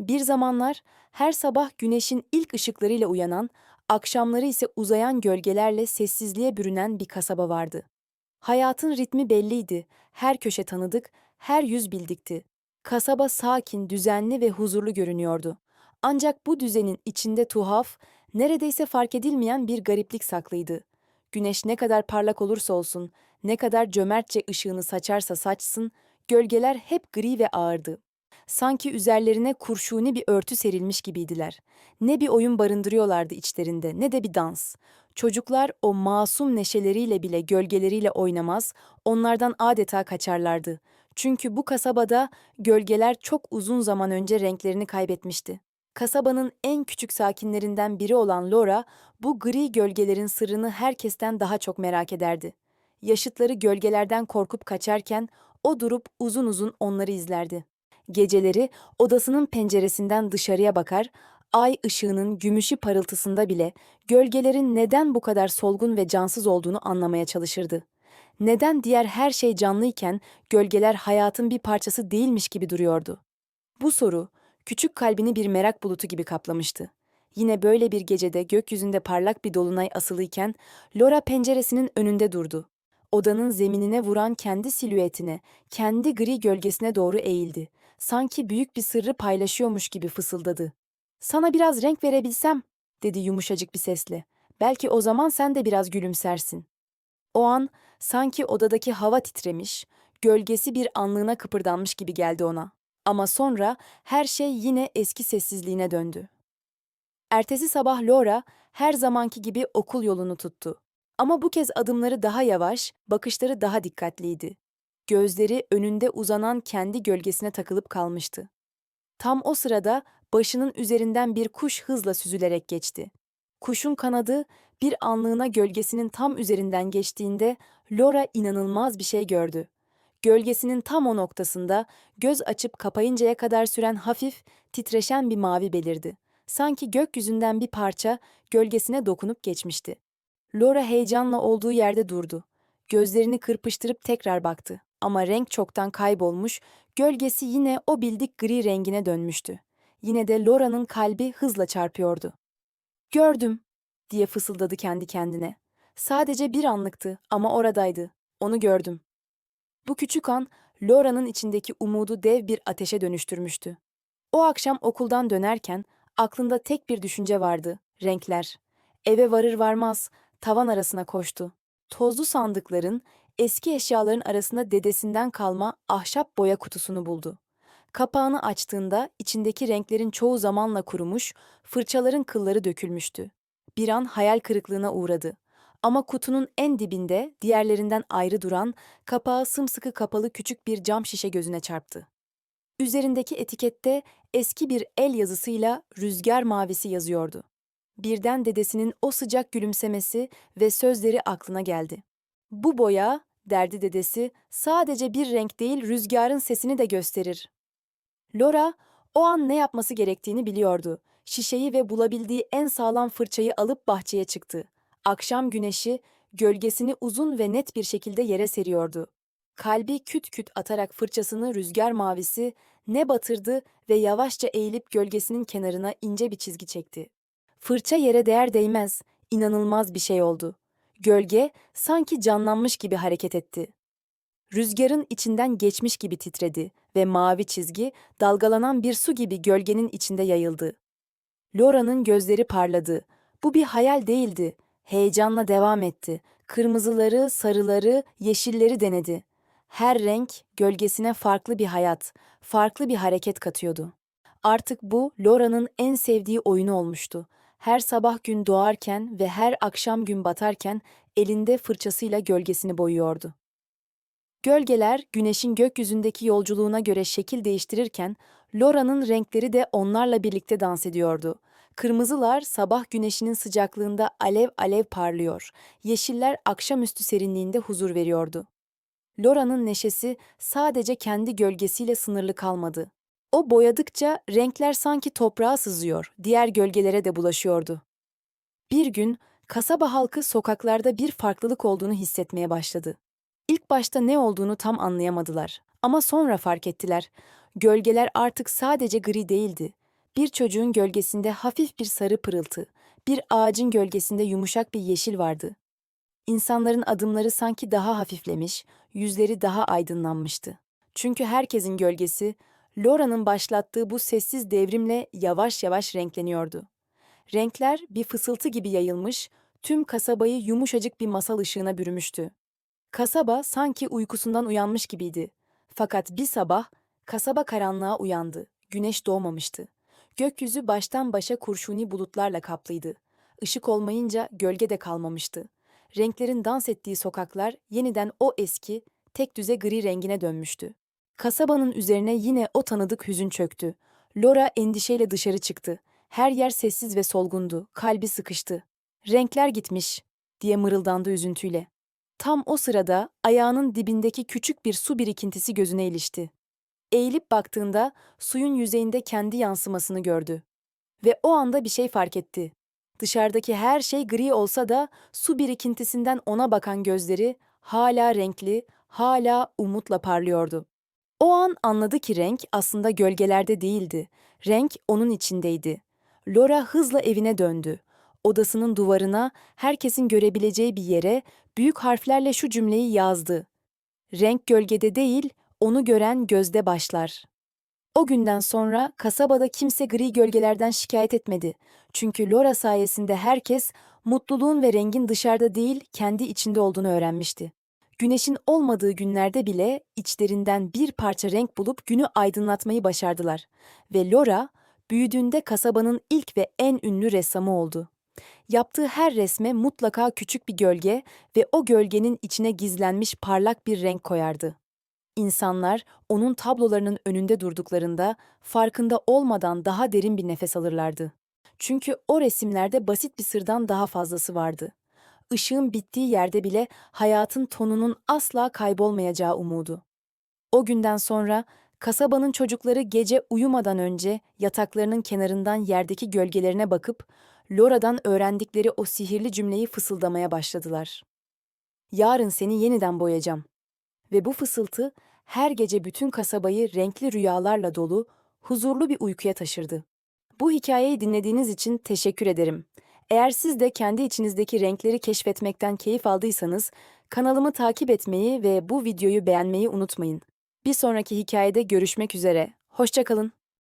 Bir zamanlar her sabah güneşin ilk ışıklarıyla uyanan, akşamları ise uzayan gölgelerle sessizliğe bürünen bir kasaba vardı. Hayatın ritmi belliydi, her köşe tanıdık, her yüz bildikti. Kasaba sakin, düzenli ve huzurlu görünüyordu. Ancak bu düzenin içinde tuhaf, neredeyse fark edilmeyen bir gariplik saklıydı. Güneş ne kadar parlak olursa olsun, ne kadar cömertçe ışığını saçarsa saçsın, gölgeler hep gri ve ağırdı. Sanki üzerlerine kurşuni bir örtü serilmiş gibiydiler. Ne bir oyun barındırıyorlardı içlerinde, ne de bir dans. Çocuklar o masum neşeleriyle bile gölgeleriyle oynamaz, onlardan adeta kaçarlardı. Çünkü bu kasabada gölgeler çok uzun zaman önce renklerini kaybetmişti. Kasabanın en küçük sakinlerinden biri olan Laura, bu gri gölgelerin sırrını herkesten daha çok merak ederdi. Yaşıtları gölgelerden korkup kaçarken o durup uzun uzun onları izlerdi. Geceleri odasının penceresinden dışarıya bakar, ay ışığının gümüşü parıltısında bile gölgelerin neden bu kadar solgun ve cansız olduğunu anlamaya çalışırdı. Neden diğer her şey canlıyken gölgeler hayatın bir parçası değilmiş gibi duruyordu? Bu soru küçük kalbini bir merak bulutu gibi kaplamıştı. Yine böyle bir gecede gökyüzünde parlak bir dolunay asılıyken Laura penceresinin önünde durdu. Odanın zeminine vuran kendi silüetine, kendi gri gölgesine doğru eğildi. Sanki büyük bir sırrı paylaşıyormuş gibi fısıldadı. Sana biraz renk verebilsem, dedi yumuşacık bir sesle. Belki o zaman sen de biraz gülümsersin. O an sanki odadaki hava titremiş, gölgesi bir anlığına kıpırdanmış gibi geldi ona. Ama sonra her şey yine eski sessizliğine döndü. Ertesi sabah Laura her zamanki gibi okul yolunu tuttu. Ama bu kez adımları daha yavaş, bakışları daha dikkatliydi. Gözleri önünde uzanan kendi gölgesine takılıp kalmıştı. Tam o sırada başının üzerinden bir kuş hızla süzülerek geçti. Kuşun kanadı bir anlığına gölgesinin tam üzerinden geçtiğinde Laura inanılmaz bir şey gördü. Gölgesinin tam o noktasında göz açıp kapayıncaya kadar süren hafif, titreşen bir mavi belirdi. Sanki gökyüzünden bir parça gölgesine dokunup geçmişti. Laura heyecanla olduğu yerde durdu. Gözlerini kırpıştırıp tekrar baktı. Ama renk çoktan kaybolmuş, gölgesi yine o bildik gri rengine dönmüştü. Yine de Laura'nın kalbi hızla çarpıyordu. Gördüm, diye fısıldadı kendi kendine. Sadece bir anlıktı ama oradaydı. Onu gördüm. Bu küçük an, Laura'nın içindeki umudu dev bir ateşe dönüştürmüştü. O akşam okuldan dönerken aklında tek bir düşünce vardı, renkler. Eve varır varmaz tavan arasına koştu. Tozlu sandıkların, eski eşyaların arasında dedesinden kalma ahşap boya kutusunu buldu. Kapağını açtığında içindeki renklerin çoğu zamanla kurumuş, fırçaların kılları dökülmüştü. Bir an hayal kırıklığına uğradı. Ama kutunun en dibinde, diğerlerinden ayrı duran, kapağı sımsıkı kapalı küçük bir cam şişe gözüne çarptı. Üzerindeki etikette eski bir el yazısıyla rüzgar mavisi yazıyordu. Birden dedesinin o sıcak gülümsemesi ve sözleri aklına geldi. Bu boya, derdi dedesi, sadece bir renk değil rüzgarın sesini de gösterir. Laura, o an ne yapması gerektiğini biliyordu. Şişeyi ve bulabildiği en sağlam fırçayı alıp bahçeye çıktı. Akşam güneşi, gölgesini uzun ve net bir şekilde yere seriyordu. Kalbi küt küt atarak fırçasını rüzgar mavisi ne batırdı ve yavaşça eğilip gölgesinin kenarına ince bir çizgi çekti. Fırça yere değer değmez, inanılmaz bir şey oldu. Gölge sanki canlanmış gibi hareket etti. Rüzgarın içinden geçmiş gibi titredi ve mavi çizgi dalgalanan bir su gibi gölgenin içinde yayıldı. Laura'nın gözleri parladı. Bu bir hayal değildi. Heyecanla devam etti. Kırmızıları, sarıları, yeşilleri denedi. Her renk gölgesine farklı bir hayat, farklı bir hareket katıyordu. Artık bu Laura'nın en sevdiği oyunu olmuştu. Her sabah gün doğarken ve her akşam gün batarken elinde fırçasıyla gölgesini boyuyordu. Gölgeler güneşin gökyüzündeki yolculuğuna göre şekil değiştirirken Laura'nın renkleri de onlarla birlikte dans ediyordu. Kırmızılar sabah güneşinin sıcaklığında alev alev parlıyor. Yeşiller akşamüstü serinliğinde huzur veriyordu. Laura'nın neşesi sadece kendi gölgesiyle sınırlı kalmadı. O boyadıkça renkler sanki toprağa sızıyor, diğer gölgelere de bulaşıyordu. Bir gün kasaba halkı sokaklarda bir farklılık olduğunu hissetmeye başladı. İlk başta ne olduğunu tam anlayamadılar ama sonra fark ettiler. Gölgeler artık sadece gri değildi. Bir çocuğun gölgesinde hafif bir sarı pırıltı, bir ağacın gölgesinde yumuşak bir yeşil vardı. İnsanların adımları sanki daha hafiflemiş, yüzleri daha aydınlanmıştı. Çünkü herkesin gölgesi, Laura'nın başlattığı bu sessiz devrimle yavaş yavaş renkleniyordu. Renkler bir fısıltı gibi yayılmış, tüm kasabayı yumuşacık bir masal ışığına bürümüştü. Kasaba sanki uykusundan uyanmış gibiydi. Fakat bir sabah kasaba karanlığa uyandı. Güneş doğmamıştı. Gökyüzü baştan başa kurşuni bulutlarla kaplıydı. Işık olmayınca gölge de kalmamıştı. Renklerin dans ettiği sokaklar yeniden o eski, tek düze gri rengine dönmüştü. Kasabanın üzerine yine o tanıdık hüzün çöktü. Laura endişeyle dışarı çıktı. Her yer sessiz ve solgundu, kalbi sıkıştı. Renkler gitmiş, diye mırıldandı üzüntüyle. Tam o sırada ayağının dibindeki küçük bir su birikintisi gözüne ilişti. Eğilip baktığında suyun yüzeyinde kendi yansımasını gördü. Ve o anda bir şey fark etti. Dışarıdaki her şey gri olsa da su birikintisinden ona bakan gözleri hala renkli, hala umutla parlıyordu. O an anladı ki renk aslında gölgelerde değildi. Renk onun içindeydi. Laura hızla evine döndü. Odasının duvarına, herkesin görebileceği bir yere büyük harflerle şu cümleyi yazdı. Renk gölgede değil, onu gören gözde başlar. O günden sonra kasabada kimse gri gölgelerden şikayet etmedi. Çünkü Laura sayesinde herkes mutluluğun ve rengin dışarıda değil, kendi içinde olduğunu öğrenmişti. Güneşin olmadığı günlerde bile içlerinden bir parça renk bulup günü aydınlatmayı başardılar. Ve Laura, büyüdüğünde kasabanın ilk ve en ünlü ressamı oldu. Yaptığı her resme mutlaka küçük bir gölge ve o gölgenin içine gizlenmiş parlak bir renk koyardı. İnsanlar onun tablolarının önünde durduklarında farkında olmadan daha derin bir nefes alırlardı. Çünkü o resimlerde basit bir sırdan daha fazlası vardı. Işığın bittiği yerde bile hayatın tonunun asla kaybolmayacağı umudu. O günden sonra kasabanın çocukları gece uyumadan önce yataklarının kenarından yerdeki gölgelerine bakıp Laura'dan öğrendikleri o sihirli cümleyi fısıldamaya başladılar. Yarın seni yeniden boyayacağım. Ve bu fısıltı her gece bütün kasabayı renkli rüyalarla dolu, huzurlu bir uykuya taşırdı. Bu hikayeyi dinlediğiniz için teşekkür ederim. Eğer siz de kendi içinizdeki renkleri keşfetmekten keyif aldıysanız, kanalımı takip etmeyi ve bu videoyu beğenmeyi unutmayın. Bir sonraki hikayede görüşmek üzere. Hoşçakalın.